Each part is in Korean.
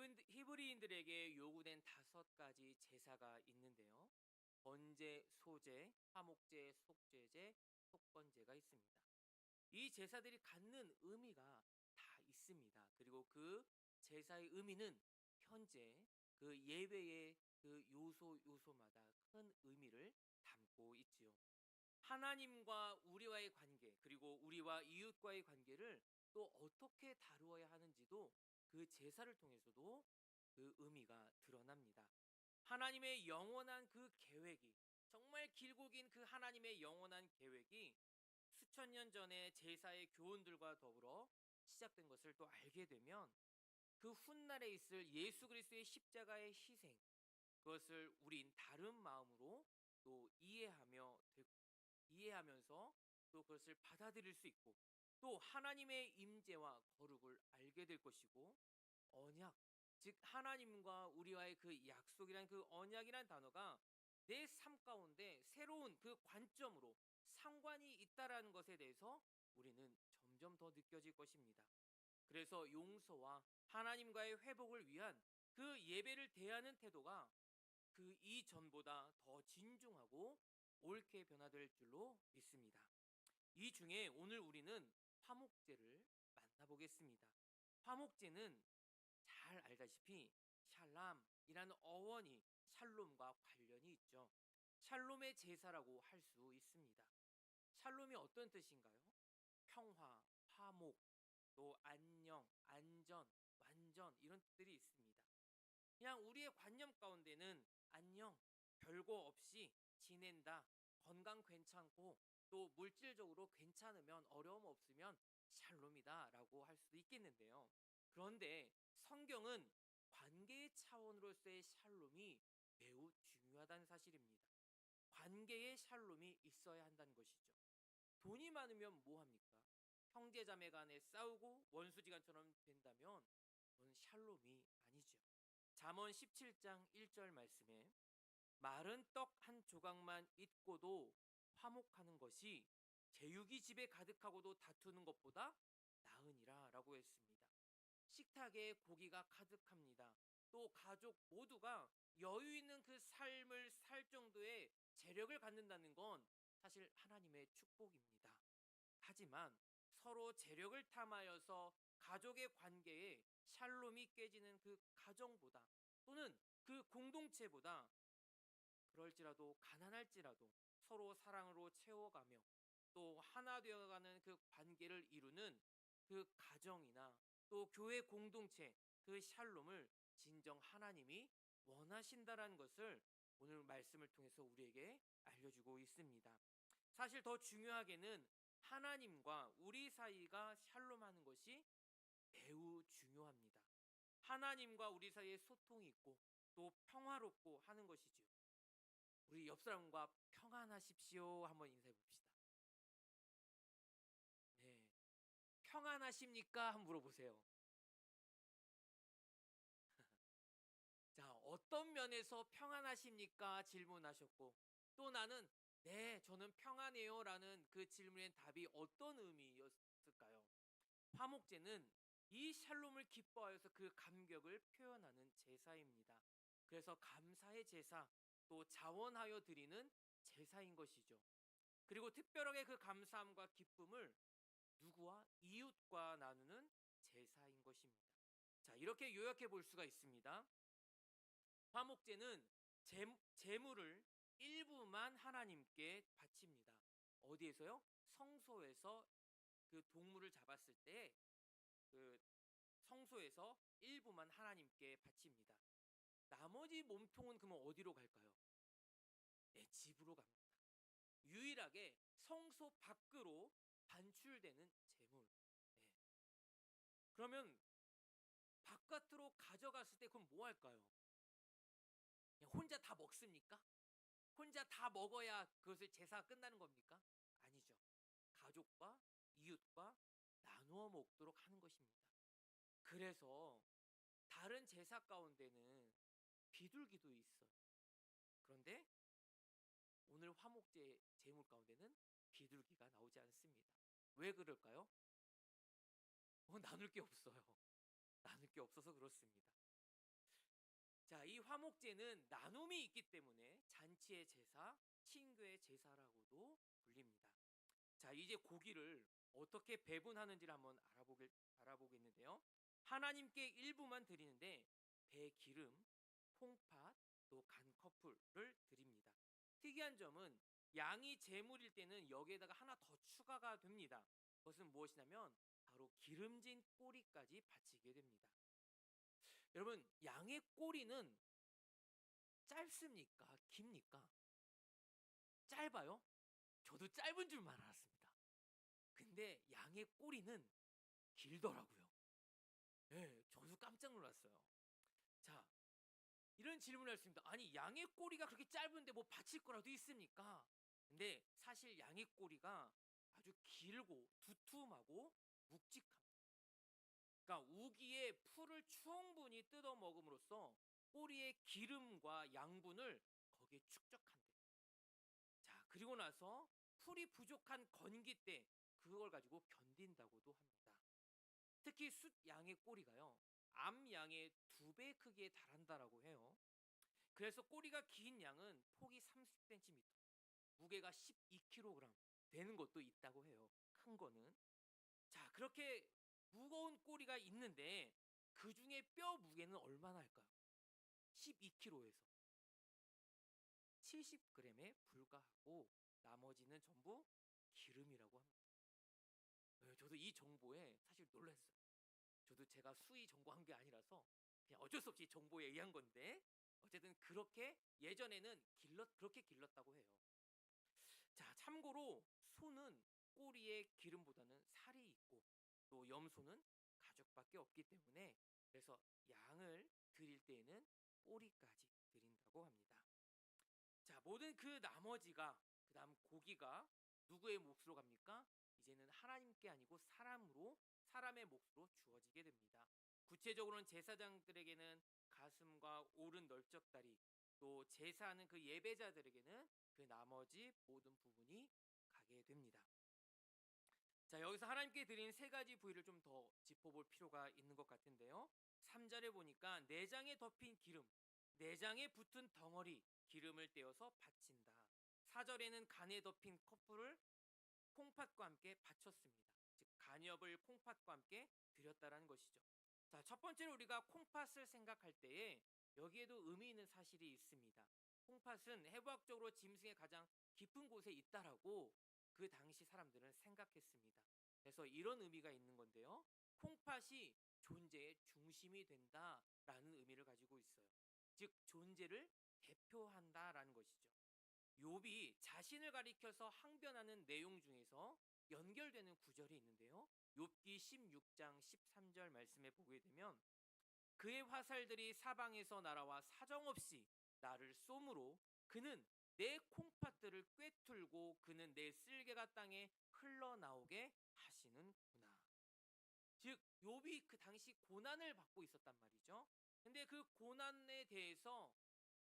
히브리- 히브리인들에게 요구된 다섯 가지 제사가 있는데요. 번제, 소제, 화목제, 속죄제, 속건제가 있습니다. 이 제사들이 갖는 의미가 다 있습니다. 그리고 그 제사의 의미는 현재 그 예배의 그 요소 요소마다 큰 의미를 담고 있지요. 하나님과 우리와의 관계 그리고 우리와 이웃과의 관계를 또 어떻게 다루어야 하는지도 그 제사를 통해서도 그 의미가 드러납니다. 하나님의 영원한 그 계획이 정말 길고 긴 그 하나님의 영원한 계획이 수천 년 전에 제사의 교훈들과 더불어 시작된 것을 또 알게 되면 그 훗날에 있을 예수 그리스도의 십자가의 희생 그것을 우린 다른 마음으로 또 이해하며 되- 이해하면서 또 그것을 받아들일 수 있고 또 하나님의 임재와 거룩을 알게 될 것이고 언약 즉 하나님과 우리와의 그 약속이란 그 언약이란 단어가 내 삶 가운데 새로운 그 관점으로 상관이 있다라는 것에 대해서 우리는 점점 더 느껴질 것입니다. 그래서 용서와 하나님과의 회복을 위한 그 예배를 대하는 태도가 그 이전보다 더 진중하고 옳게 변화될 줄로 믿습니다. 이 중에 오늘 우리는 화목제를 만나보겠습니다. 화목제는 잘 알다시피 샬람이라는 어원이 샬롬과 관련이 있죠. 샬롬의 제사라고 할 수 있습니다. 샬롬이 어떤 뜻인가요? 평화, 화목, 또 안녕, 안전, 완전 이런 뜻들이 있습니다. 그냥 우리의 관념 가운데는 안녕, 별거 없이 지낸다, 건강 괜찮고 또 물질적으로 괜찮으면 어려움 없으면 샬롬이다 라고 할 수도 있겠는데요. 그런데 성경은 관계의 차원으로서의 샬롬이 매우 중요하다는 사실입니다. 관계의 샬롬이 있어야 한다는 것이죠. 돈이 많으면 뭐 합니까? 형제 자매 간에 싸우고 원수지간처럼 된다면 그건 샬롬이 아니죠. 잠언 17장 1절 말씀에 마른 떡 한 조각만 있고도 화목하는 것이 제육이 집에 가득하고도 다투는 것보다 나으니라 라고 했습니다. 식탁에 고기가 가득합니다. 또 가족 모두가 여유 있는 그 삶을 살 정도의 재력을 갖는다는 건 사실 하나님의 축복입니다. 하지만 서로 재력을 탐하여서 가족의 관계에 샬롬이 깨지는 그 가정보다 또는 그 공동체보다 그럴지라도 가난할지라도 서로 사랑으로 채워가며 또 하나 되어가는 그 관계를 이루는 그 가정이나 또 교회 공동체 그 샬롬을 진정 하나님이 원하신다라는 것을 오늘 말씀을 통해서 우리에게 알려주고 있습니다. 사실 더 중요하게는 하나님과 우리 사이가 샬롬하는 것이 매우 중요합니다. 하나님과 우리 사이에 소통이 있고 또 평화롭고 하는 것이지요. 우리 옆 사람과 평안하십시오 한번 인사해 봅시다. 평안하십니까? 한번 물어보세요. 자, 어떤 면에서 평안하십니까? 질문하셨고, 또 나는, 네, 저는 평안해요. 라는 그 질문의 답이 어떤 의미였을까요? 화목제는 이 샬롬을 기뻐하여서 그 감격을 표현하는 제사입니다. 그래서 감사의 제사, 또 자원하여 드리는 제사인 것이죠. 그리고 특별하게 그 감사함과 기쁨을 누구와 이웃과 나누는 제사인 것입니다. 자, 이렇게 요약해 볼 수가 있습니다. 화목제는 재, 재물을 일부만 하나님께 바칩니다. 어디에서요? 성소에서 그 동물을 잡았을 때 그 성소에서 일부만 하나님께 바칩니다. 나머지 몸통은 그러면 어디로 갈까요? 내 집으로 갑니다. 유일하게 성소 밖으로 반출되는 재물. 예. 그러면 바깥으로 가져갔을 때 그럼 뭐 할까요? 혼자 다 먹습니까? 혼자 다 먹어야 그것을 제사가 끝나는 겁니까? 아니죠. 가족과 이웃과 나누어 먹도록 하는 것입니다. 그래서 다른 제사 가운데는 비둘기도 있어요. 그런데 오늘 화목제 제물 가운데는 비둘기가 나오지 않습니다. 왜 그럴까요? 어, 나눌 게 없어요. 나눌 게 없어서 그렇습니다. 화목제는 나눔이 있기 때문에 잔치의 제사, 친교의 제사라고도 불립니다. 자, 이제 고기를 어떻게 배분하는지를 한번 알아보게, 알아보겠는데요. 하나님께 일부만 드리는데 배 기름, 콩팥, 또 간 커플을 드립니다. 특이한 점은 양이 제물일 때는 여기에다가 하나 더 추가가 됩니다. 그것은 무엇이냐면 바로 기름진 꼬리까지 바치게 됩니다. 여러분, 양의 꼬리는 짧습니까? 깁니까? 짧아요? 저도 짧은 줄만 알았습니다. 근데 양의 꼬리는 길더라고요. 예, 저도 깜짝 놀랐어요. 자, 이런 질문을 했습니다. 아니, 양의 꼬리가 그렇게 짧은데 뭐 받칠 거라도 있습니까? 근데 사실 양의 꼬리가 아주 길고 두툼하고 묵직합니다. 그러니까 우기에 풀을 충분히 뜯어 먹음으로써 꼬리의 기름과 양분을 거기에 축적한대요. 자, 그리고 나서 풀이 부족한 건기 때 그걸 가지고 견딘다고도 합니다. 특히 숫양의 꼬리가요. 암양의 두 배 크기에 달한다라고 해요. 그래서 꼬리가 긴 양은 폭이 30cm, 무게가 12kg 되는 것도 있다고 해요. 큰 거는. 자, 그렇게 무거운 꼬리가 있는데 그 중에 뼈 무게는 얼마나 할까요? 12kg에서 70g에 불과하고 나머지는 전부 기름이라고 합니다. 네, 저도 이 정보에 사실 놀랐어요. 저도 제가 수의 전공한 게 아니라서 그냥 어쩔 수 없이 정보에 의한 건데 어쨌든 그렇게 예전에는 길렀 그렇게 길렀다고 해요. 자, 참고로 소는 꼬리에 기름보다는 살이 있고 또 염소는 가죽밖에 없기 때문에 그래서 양을 드릴 때에는 꼬리까지 드린다고 합니다. 자, 모든 그 나머지가 그다음 고기가 누구의 몫으로 갑니까? 이제는 하나님께 아니고 사람으로 사람의 몫으로 주어지게 됩니다. 구체적으로는 제사장들에게는 가슴과 오른 널쩍다리 또 제사하는 그 예배자들에게는 그 나머지 모든 부분이 가게 됩니다. 자, 여기서 하나님께 드린 세 가지 부위를 좀 더 짚어볼 필요가 있는 것 같은데요. 3절에 보니까 내장에 덮인 기름, 내장에 붙은 덩어리 기름을 떼어서 바친다. 4절에는 간에 덮인 커플을 콩팥과 함께 바쳤습니다. 즉 간엽을 콩팥과 함께 드렸다라는 것이죠. 자, 첫 번째로 우리가 콩팥을 생각할 때에 여기에도 의미 있는 사실이 있습니다. 콩팥은 해부학적으로 짐승의 가장 깊은 곳에 있다라고 그 당시 사람들은 생각했습니다. 그래서 이런 의미가 있는 건데요. 콩팥이 존재의 중심이 된다라는 의미를 가지고 있어요. 즉 존재를 대표한다라는 것이죠. 욥이 자신을 가리켜서 항변하는 내용 중에서 연결되는 구절이 있는데요. 욥기 16장 13절 말씀에 보게 되면 그의 화살들이 사방에서 날아와 사정없이 나를 쏘므로 그는 내 콩팥들을 꿰뚫고 그는 내 쓸개가 땅에 흘러나오게 하시는구나. 즉 욥이 그 당시 고난을 받고 있었단 말이죠. 근데 그 고난에 대해서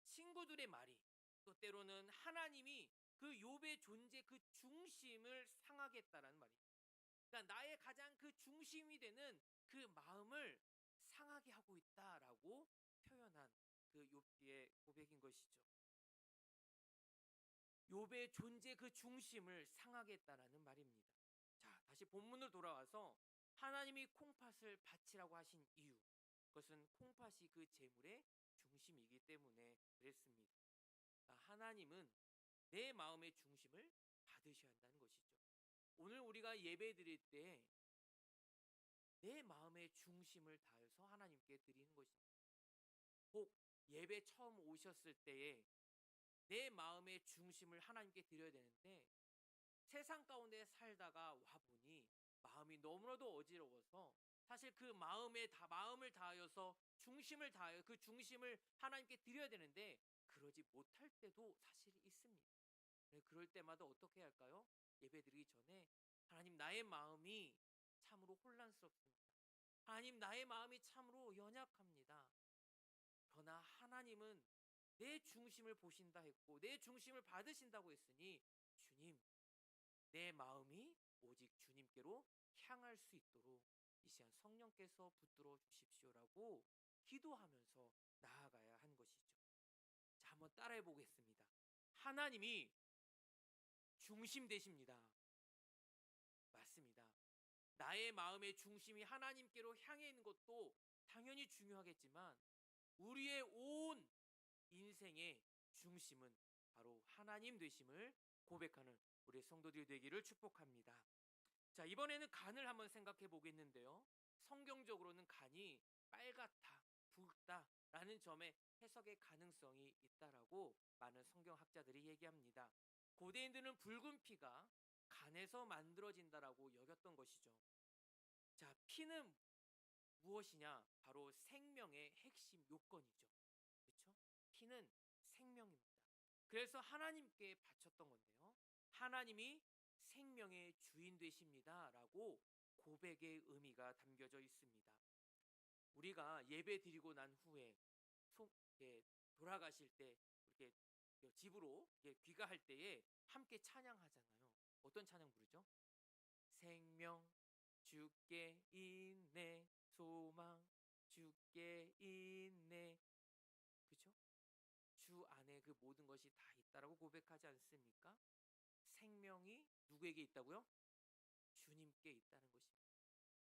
친구들의 말이 또 때로는 하나님이 그 욥의 존재 그 중심을 상하게 했다라는 말입니다. 그러니까 나의 가장 그 중심이 되는 그 마음을 상하게 하고 있다라고 표현한 그 욥기의 고백인 것이죠. 욥의 존재 그 중심을 상하게 했다라는 말입니다. 자, 다시 본문을 돌아와서 하나님이 콩팥을 바치라고 하신 이유. 그것은 콩팥이 그 재물의 중심이기 때문에 그랬습니다. 그러니까 하나님은 내 마음의 중심을 받으셔야 한다는 것이죠. 오늘 우리가 예배 드릴 때 내 마음의 중심을 다해서 하나님께 드리는 것입니다. 혹 예배 처음 오셨을 때에 내 마음의 중심을 하나님께 드려야 되는데 세상 가운데 살다가 와 보니 마음이 너무나도 어지러워서 사실 그 마음에 다 마음을 다하여서 중심을 다하여 그 중심을 하나님께 드려야 되는데 그러지 못할 때도 사실 있습니다. 네, 그럴 때마다 어떻게 할까요? 예배 드리기 전에 하나님 나의 마음이 참으로 혼란스럽습니다. 하나님 나의 마음이 참으로 연약합니다. 그러나 하나님은 내 중심을 보신다 했고 내 중심을 받으신다고 했으니 주님 내 마음이 오직 주님께로 향할 수 있도록 이 시간 성령께서 붙들어 주십시오라고 기도하면서 나아가야 한 것이죠. 한번 따라해 보겠습니다. 하나님이 중심 되십니다. 나의 마음의 중심이 하나님께로 향해 있는 것도 당연히 중요하겠지만 우리의 온 인생의 중심은 바로 하나님 되심을 고백하는 우리 성도들이 되기를 축복합니다. 자, 이번에는 간을 한번 생각해 보겠는데요. 성경적으로는 간이 빨갛다, 붉다라는 점에 해석의 가능성이 있다라고 많은 성경학자들이 얘기합니다. 고대인들은 붉은 피가 간에서 만들어진다라고 여겼던 것이죠. 자, 피는 무엇이냐? 바로 생명의 핵심 요건이죠. 그렇죠? 피는 생명입니다. 그래서 하나님께 바쳤던 건데요. 하나님이 생명의 주인 되십니다라고 고백의 의미가 담겨져 있습니다. 우리가 예배 드리고 난 후에 속, 예, 돌아가실 때 이렇게 집으로 예, 귀가할 때에 함께 찬양하잖아요. 어떤 찬양 부르죠? 생명 주께 있네 소망 주께 있네 그죠? 주 안에 그 모든 것이 다 있다라고 고백하지 않습니까? 생명이 누구에게 있다고요? 주님께 있다는 것입니다.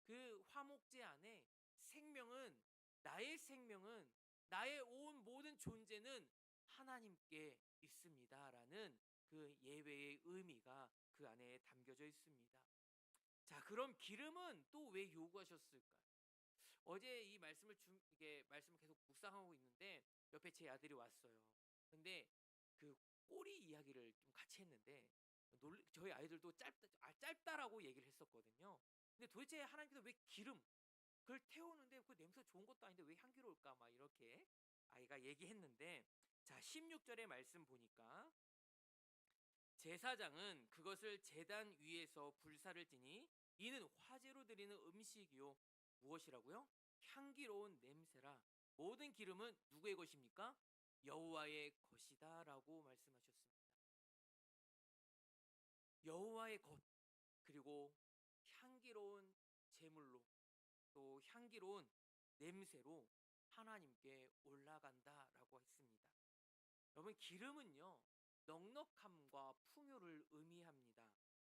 그 화목제 안에 생명은 나의 생명은 나의 온 모든 존재는 하나님께 있습니다라는 그 예배의 의미가 그 안에 담겨져 있습니다. 자, 그럼 기름은 또 왜 요구하셨을까요? 어제 이 말씀을 주, 이게 말씀을 계속 묵상하고 있는데 옆에 제 아들이 왔어요. 근데 그 꼬리 이야기를 좀 같이 했는데 놀, 저희 아이들도 짧다, 아, 짧다라고 얘기를 했었거든요. 근데 도대체 하나님께서 왜 기름 그걸 태우는데 그 냄새 좋은 것도 아닌데 왜 향기로울까 막 이렇게 아이가 얘기했는데 자 16절의 말씀 보니까 제사장은 그것을 제단 위에서 불사를 지니 이는 화제로 드리는 음식이요 무엇이라고요? 향기로운 냄새라 모든 기름은 누구의 것입니까? 여호와의 것이다라고 말씀하셨습니다. 여호와의 것 그리고 향기로운 제물로 또 향기로운 냄새로 하나님께 올라간다라고 했습니다. 여러분 기름은요 넉넉함과 풍요를 의미합니다.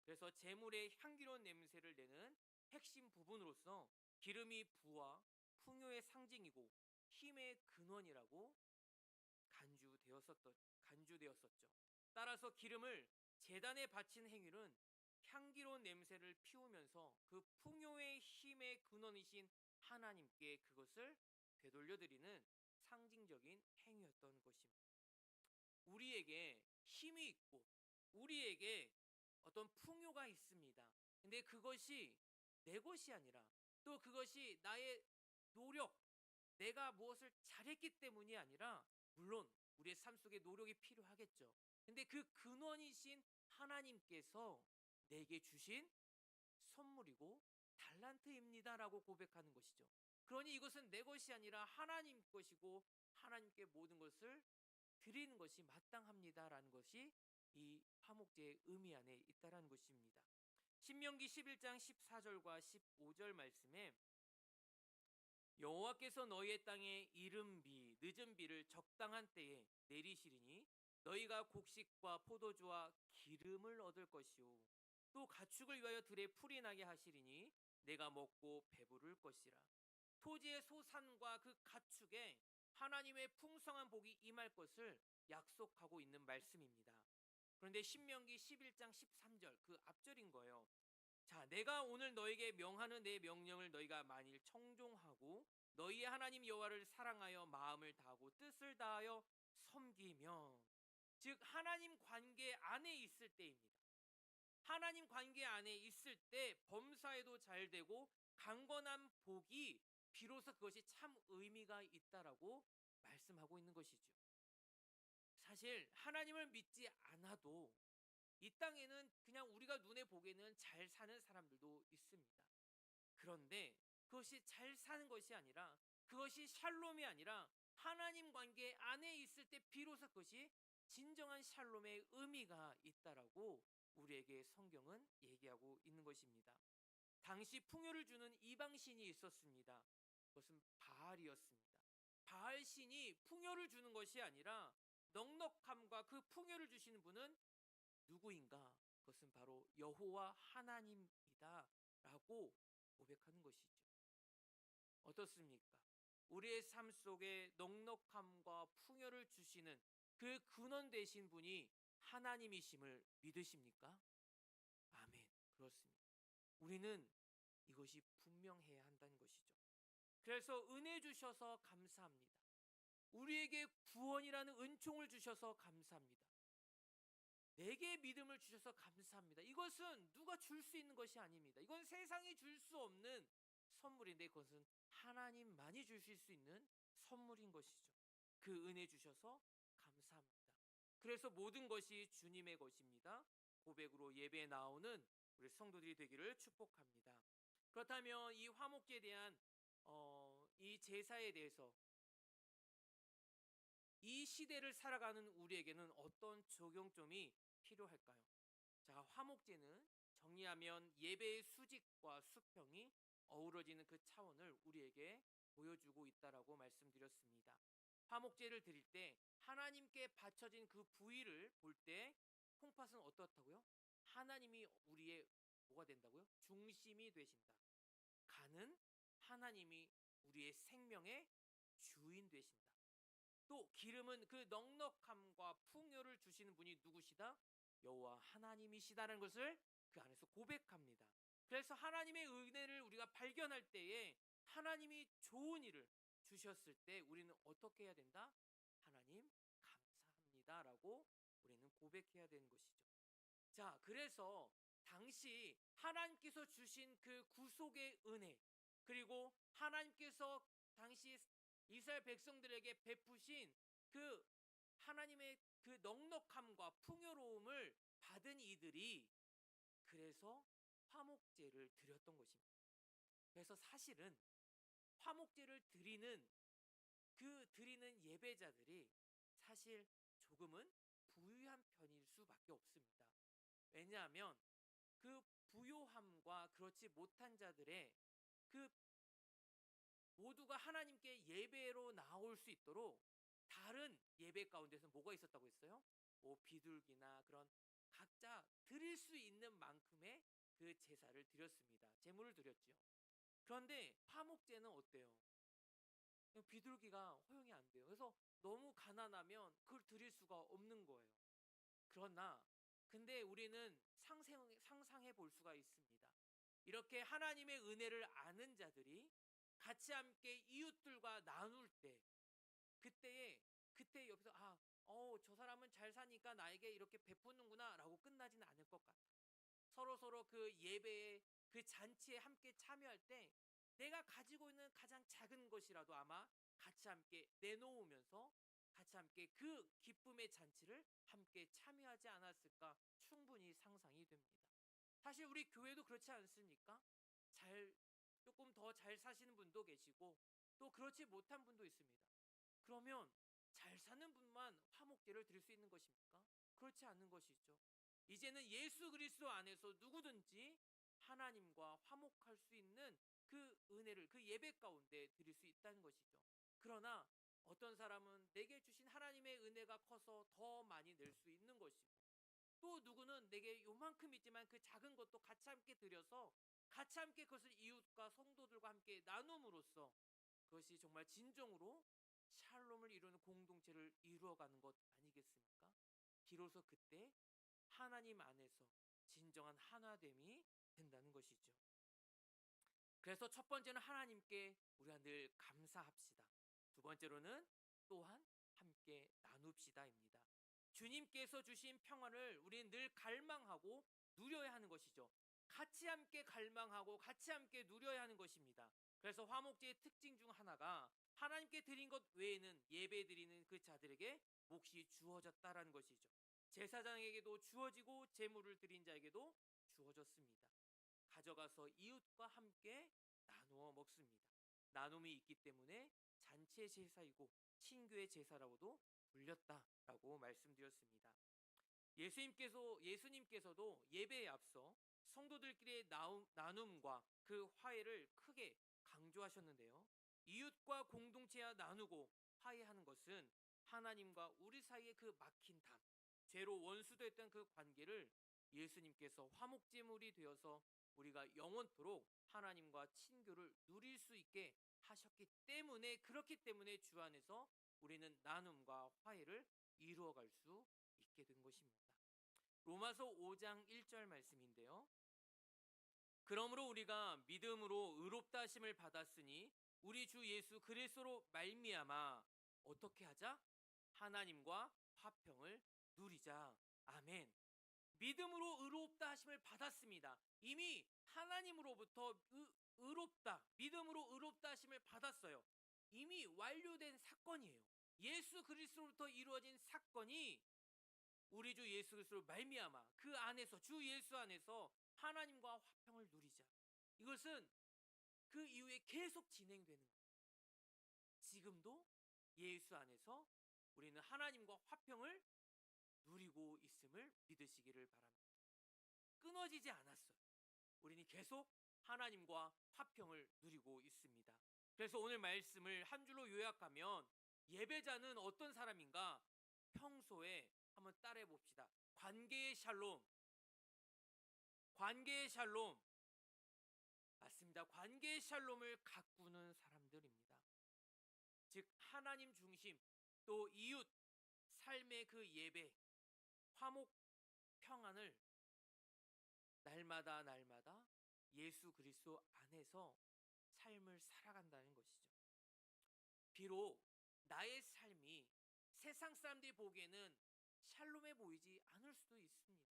그래서 제물의 향기로운 냄새를 내는 핵심 부분으로서 기름이 부와 풍요의 상징이고 힘의 근원이라고 간주되었었던 간주되었었죠. 따라서 기름을 재단에 바친 행위는 향기로운 냄새를 피우면서 그 풍요의 힘의 근원이신 하나님께 그것을 되돌려 드리는 상징적인 행위였던 것입니다. 우리에게 힘이 있고 우리에게 어떤 풍요가 있습니다. 근데 그것이 내 것이 아니라 또 그것이 나의 노력, 내가 무엇을 잘했기 때문이 아니라 물론 우리의 삶 속에 노력이 필요하겠죠. 근데 그 근원이신 하나님께서 내게 주신 선물이고 달란트입니다라고 고백하는 것이죠. 그러니 이것은 내 것이 아니라 하나님 것이고 하나님께 모든 것을 드리는 것이 마땅합니다라는 것이 이 화목제의 의미 안에 있다라는 것입니다. 신명기 11장 14절과 15절 말씀에 여호와께서 너희의 땅에 이른 비 늦은 비를 적당한 때에 내리시리니 너희가 곡식과 포도주와 기름을 얻을 것이요 또 가축을 위하여 들에 풀이 나게 하시리니 내가 먹고 배부를 것이라 토지의 소산과 그 가축에 하나님의 풍성한 복이 임할 것을 약속하고 있는 말씀입니다. 그런데 신명기 11장 13절 그 앞절인 거예요. 자, 내가 오늘 너에게 명하는 내 명령을 너희가 만일 청종하고 너희의 하나님 여호와를 사랑하여 마음을 다하고 뜻을 다하여 섬기며 즉 하나님 관계 안에 있을 때입니다. 하나님 관계 안에 있을 때 범사에도 잘 되고 강건한 복이 비로소 그것이 참 의미가 있다라고 말씀하고 있는 것이죠. 사실 하나님을 믿지 않아도 이 땅에는 그냥 우리가 눈에 보기에는 잘 사는 사람들도 있습니다. 그런데 그것이 잘 사는 것이 아니라 그것이 샬롬이 아니라 하나님 관계 안에 있을 때 비로소 그것이 진정한 샬롬의 의미가 있다라고 우리에게 성경은 얘기하고 있는 것입니다. 당시 풍요를 주는 이방신이 있었습니다. 그것은 바알이었습니다. 바알 신이 풍요를 주는 것이 아니라 넉넉함과 그 풍요를 주시는 분은 누구인가? 그것은 바로 여호와 하나님이다라고 고백하는 것이죠. 어떻습니까? 우리의 삶 속에 넉넉함과 풍요를 주시는 그 근원 되신 분이 하나님이심을 믿으십니까? 아멘. 그렇습니다. 우리는 이것이 분명해야 한다는 것이죠. 그래서 은혜 주셔서 감사합니다. 우리에게 구원이라는 은총을 주셔서 감사합니다. 내게 믿음을 주셔서 감사합니다. 이것은 누가 줄 수 있는 것이 아닙니다. 이건 세상이 줄 수 없는 선물인데 그것은 하나님만이 주실 수 있는 선물인 것이죠. 그 은혜 주셔서 감사합니다. 그래서 모든 것이 주님의 것입니다. 고백으로 예배에 나오는 우리 성도들이 되기를 축복합니다. 그렇다면 이 화목제에 대한 어, 이 제사에 대해서 이 시대를 살아가는 우리에게는 어떤 적용점이 필요할까요? 자, 화목제는 정리하면 예배의 수직과 수평이 어우러지는 그 차원을 우리에게 보여주고 있다라고 말씀드렸습니다. 화목제를 드릴 때 하나님께 바쳐진 그 부위를 볼 때 콩팥은 어떻다고요? 하나님이 우리의 뭐가 된다고요? 중심이 되신다. 간은 하나님이 우리의 생명의 주인 되신다. 또 기름은 그 넉넉함과 풍요를 주시는 분이 누구시다? 여호와 하나님이시다는 것을 그 안에서 고백합니다. 그래서 하나님의 은혜를 우리가 발견할 때에 하나님이 좋은 일을 주셨을 때 우리는 어떻게 해야 된다? 하나님 감사합니다라고 우리는 고백해야 되는 것이죠. 자, 그래서 당시 하나님께서 주신 그 구속의 은혜 그리고 하나님께서 당시 이스라엘 백성들에게 베푸신 그 하나님의 그 넉넉함과 풍요로움을 받은 이들이 그래서 화목제를 드렸던 것입니다. 그래서 사실은 화목제를 드리는 그 드리는 예배자들이 사실 조금은 부유한 편일 수밖에 없습니다. 왜냐하면 그 부요함과 그렇지 못한 자들의 그 모두가 하나님께 예배로 나올 수 있도록 다른 예배 가운데서 뭐가 있었다고 했어요? 뭐 비둘기나 그런 각자 드릴 수 있는 만큼의 그 제사를 드렸습니다. 제물을 드렸죠. 그런데 화목제는 어때요? 비둘기가 허용이 안 돼요. 그래서 너무 가난하면 그걸 드릴 수가 없는 거예요. 그러나 근데 우리는 상상, 상상해 볼 수가 있습니다. 이렇게 하나님의 은혜를 아는 자들이 같이 함께 이웃들과 나눌 때 그때에 그때 여기서 아, 어, 저 사람은 잘 사니까 나에게 이렇게 베푸는구나라고 끝나지는 않을 것 같아요. 서로 서로 그 예배에 그 잔치에 함께 참여할 때 내가 가지고 있는 가장 작은 것이라도 아마 같이 함께 내놓으면서 같이 함께 그 기쁨의 잔치를 함께 참여하지 않았을까 충분히 상상이 됩니다. 사실 우리 교회도 그렇지 않습니까? 잘 조금 더 잘 사시는 분도 계시고 또 그렇지 못한 분도 있습니다. 그러면 잘 사는 분만 화목제를 드릴 수 있는 것입니까? 그렇지 않는 것이죠. 이제는 예수 그리스도 안에서 누구든지 하나님과 화목할 수 있는 그 은혜를 그 예배 가운데 드릴 수 있다는 것이죠. 그러나 어떤 사람은 내게 주신 하나님의 은혜가 커서 더 많이 낼 수 있는 것이고 또 누구는 내게 요만큼 있지만 그 작은 것도 같이 함께 드려서 같이 함께 그것을 이웃과 성도들과 함께 나눔으로써 그것이 정말 진정으로 샬롬을 이루는 공동체를 이루어가는 것 아니겠습니까? 비로소 그때 하나님 안에서 진정한 하나됨이 된다는 것이죠. 그래서 첫 번째는 하나님께 우리가 늘 감사합시다. 두 번째로는 또한 함께 나눕시다입니다. 주님께서 주신 평화를 우리는 늘 갈망하고 누려야 하는 것이죠. 같이 함께 갈망하고 같이 함께 누려야 하는 것입니다. 그래서 화목제의 특징 중 하나가 하나님께 드린 것 외에는 예배 드리는 그 자들에게 몫이 주어졌다라는 것이죠. 제사장에게도 주어지고 제물을 드린 자에게도 주어졌습니다. 가져가서 이웃과 함께 나누어 먹습니다. 나눔이 있기 때문에 잔치의 제사이고 친교의 제사라고도 불렸다라고 말씀드렸습니다. 예수님께서 예수님께서도 예배에 앞서 성도들끼리의 나눔과 그 화해를 크게 강조하셨는데요. 이웃과 공동체와 나누고 화해하는 것은 하나님과 우리 사이의 그 막힌 담, 죄로 원수됐던 그 관계를 예수님께서 화목제물이 되어서 우리가 영원토록 하나님과 친교를 누릴 수 있게 하셨기 때문에 그렇기 때문에 주 안에서 우리는 나눔과 화해를 이루어갈 수 있게 된 것입니다. 로마서 5장 1절 말씀인데요. 그러므로 우리가 믿음으로 의롭다 하심을 받았으니 우리 주 예수 그리스도로 말미암아 어떻게 하자? 하나님과 화평을 누리자. 아멘. 믿음으로 의롭다 하심을 받았습니다. 이미 하나님으로부터 의, 의롭다, 믿음으로 의롭다 하심을 받았어요. 이미 완료된 사건이에요. 예수 그리스도로부터 이루어진 사건이 우리 주 예수 그리스도로 말미암아 그 안에서 주 예수 안에서 하나님과 화평을 누리자. 이것은 그 이후에 계속 진행되는 거예요. 지금도 예수 안에서 우리는 하나님과 화평을 누리고 있음을 믿으시기를 바랍니다. 끊어지지 않았어요. 우리는 계속 하나님과 화평을 누리고 있습니다. 그래서 오늘 말씀을 한 줄로 요약하면 예배자는 어떤 사람인가? 평소에 한번 따라해 봅시다. 관계의 샬롬. 관계의 샬롬. 맞습니다. 관계의 샬롬을 가꾸는 사람들입니다. 즉 하나님 중심 또 이웃 삶의 그 예배 화목 평안을 날마다 날마다 예수 그리스도 안에서 삶을 살아간다는 것이죠. 비록 나의 삶이 세상 사람들이 보기에는 샬롬해 보이지 않을 수도 있습니다.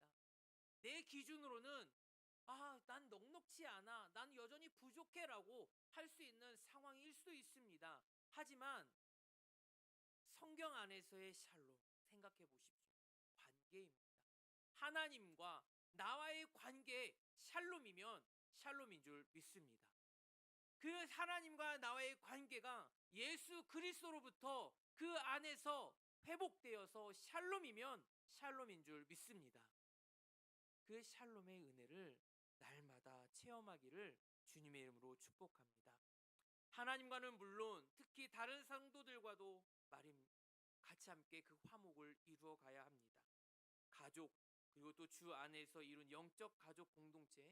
내 기준으로는 아, 난 넉넉치 않아. 난 여전히 부족해라고 할 수 있는 상황일 수도 있습니다. 하지만 성경 안에서의 샬롬 생각해 보십시오. 관계입니다. 하나님과 나와의 관계 샬롬이면 샬롬인 줄 믿습니다. 그 하나님과 나와의 관계가 예수 그리스도로부터 그 안에서 회복되어서 샬롬이면 샬롬인 줄 믿습니다. 그 샬롬의 은혜를 날마다 체험하기를 주님의 이름으로 축복합니다. 하나님과는 물론 특히 다른 성도들과도 말임 같이 함께 그 화목을 이루어 가야 합니다. 가족 그리고 또 주 안에서 이룬 영적 가족 공동체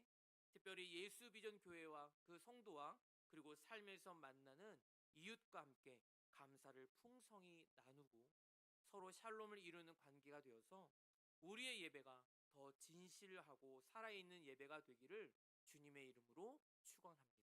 특별히 예수 비전 교회와 그 성도와 그리고 삶에서 만나는 이웃과 함께 감사를 풍성히 나누고 서로 샬롬을 이루는 관계가 되어서 우리의 예배가 더 진실하고 살아있는 예배가 되기를 주님의 이름으로 축원합니다.